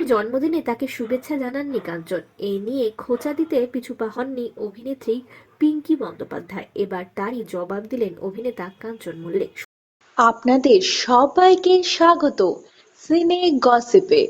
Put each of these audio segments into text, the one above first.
ওষের জন্মদিনে তাকে শুভেচ্ছা জানাননি কাঞ্চন। এই নিয়ে খোঁচা দিতে পিছুপা হননি অভিনেত্রী পিঙ্কি বন্দ্যোপাধ্যায়। এবার তারই জবাব দিলেন অভিনেতা কাঞ্চন মল্লিক। আপনাদের সবাইকে স্বাগত। সিনে গসিপে।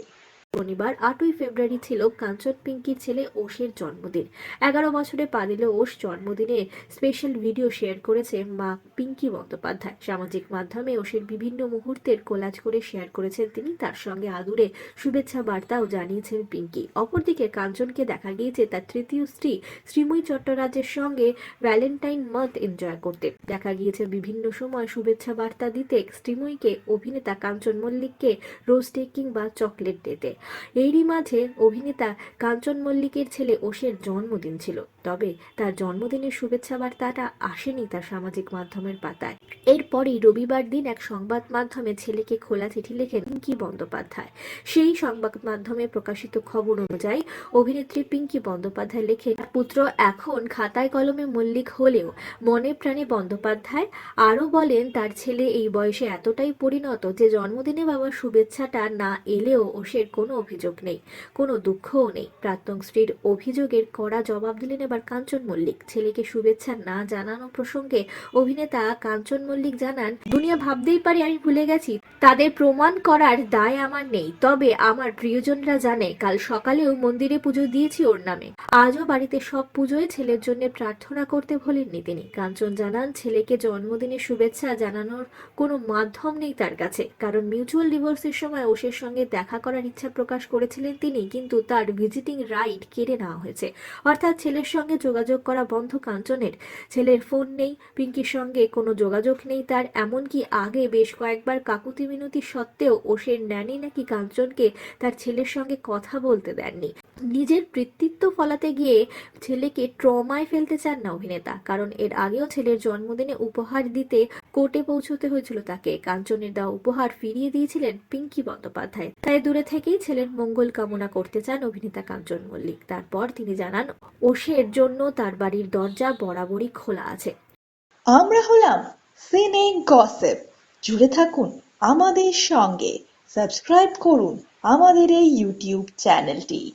শনিবার আটই ফেব্রুয়ারি ছিল কাঞ্চন পিঙ্কির ছেলে ওষের জন্মদিন। এগারো বছরে পা ওষ জন্মদিনে স্পেশাল ভিডিও শেয়ার করেছে মা পিঙ্কি বন্দ্যোপাধ্যায়। সামাজিক মাধ্যমে ওষের বিভিন্ন মুহূর্তের কোলাজ করে শেয়ার করেছেন তিনি। তার সঙ্গে আদুরে শুভেচ্ছা বার্তাও জানিয়েছেন পিঙ্কি। অপরদিকে কাঞ্চনকে দেখা গিয়েছে তার তৃতীয় স্ত্রী শ্রীময়ী চট্টরাজের সঙ্গে ভ্যালেন্টাইন মান্থ এনজয় করতে। দেখা গিয়েছে বিভিন্ন সময় শুভেচ্ছা বার্তা দিতে শ্রীময়ীকে অভিনেতা কাঞ্চন মল্লিককে রোজ ডে কিংবা চকলেট দিতে। এরই মাঝে অভিনেতা কাঞ্চন মল্লিকের ছেলে ওষের জন্মদিন ছিল। তবে তার জন্মদিনের শুভেচ্ছা বার্তাটা আসেনি তার সামাজিক মাধ্যমের পাতায়। এরপরই রবিবার দিন এক সংবাদ মাধ্যমে ছেলেকে খোলা চিঠি লেখেন পিঙ্কি বন্দ্যোপাধ্যায়। সেই সংবাদ মাধ্যমে প্রকাশিত খবর অনুযায়ী অভিনেত্রী পিঙ্কি বন্দ্যোপাধ্যায় লেখেন পুত্র এখন খাতায় কলমে মল্লিক হলেও মনে প্রাণে বন্দ্যোপাধ্যায়। আরও বলেন, তার ছেলে এই বয়সে এতটাই পরিণত যে জন্মদিনে বাবার শুভেচ্ছাটা না এলেও ওসের কোনো অভিযোগ নেই, কোনো দুঃখও নেই। প্রাক্তন স্ত্রীর অভিযোগের কড়া জবাব দিলেন এবার কাঞ্চন মল্লিক। ছেলেকে শুভেচ্ছা না জানানো প্রসঙ্গে অভিনেতা কাঞ্চন মল্লিক জানান, দুনিয়া ভাবতেই পারে আমি ভুলে গেছি। তাদের প্রমাণ করার দায় আমার নেই। তবে আমার প্রিয়জনরা জানে, কাল সকালেও মন্দিরে পুজো দিয়েছি ওর নামে। আজও বাড়িতে সব পুজোয় ছেলের জন্য প্রার্থনা করতে ভোলেননি তিনি। কাঞ্চন জানান, ছেলেকে জন্মদিনে শুভেচ্ছা জানানোর কোনো মাধ্যম নেই তার কাছে। কারণ মিউচুয়াল ডিভোর্সের সময় ওষের সঙ্গে দেখা করার ইচ্ছা প্রকাশ করেছিলেন তিনি, কিন্তু তার ভিজিটিং রাইট কেড়ে নেওয়া হয়েছে। অর্থাৎ ছেলের সঙ্গে যোগাযোগ করা বন্ধ কাঞ্চনের। ছেলের ফোন নেই, পিঙ্কির সঙ্গে কোনো যোগাযোগ নেই তার, এমনকি আগে বেশ কয়েকবার কাকুতি মিনতি সত্ত্বেও ওষের ন্যানি নাকি কাঞ্চনকে তার ছেলের সঙ্গে কথা বলতে দেননি। নিজের কৃতিত্ব ফলাতে গিয়ে ছেলেকে ট্রমায় ফেলতে চান না অভিনেতা, কারণ এর আগেও ছেলের জন্মদিনে উপহার দিতে কোর্টে পৌঁছতে হয়েছিল তাকে। কাঞ্চনের দেওয়া উপহার ফিরিয়ে দিয়েছিলেন পিঙ্কি বন্দ্যোপাধ্যায়। তাই দূরে থেকেই ছেলের মঙ্গল কামনা করতে চান অভিনেতা কাঞ্চন মল্লিক। তারপর তিনি জানান ওষের জন্য তার বাড়ির দরজা বরাবরই খোলা আছে। আমরা হলাম সিনে গসেপ। জুড়ে থাকুন আমাদের সঙ্গে। সাবস্ক্রাইব করুন আমাদের এই ইউটিউব চ্যানেলটি।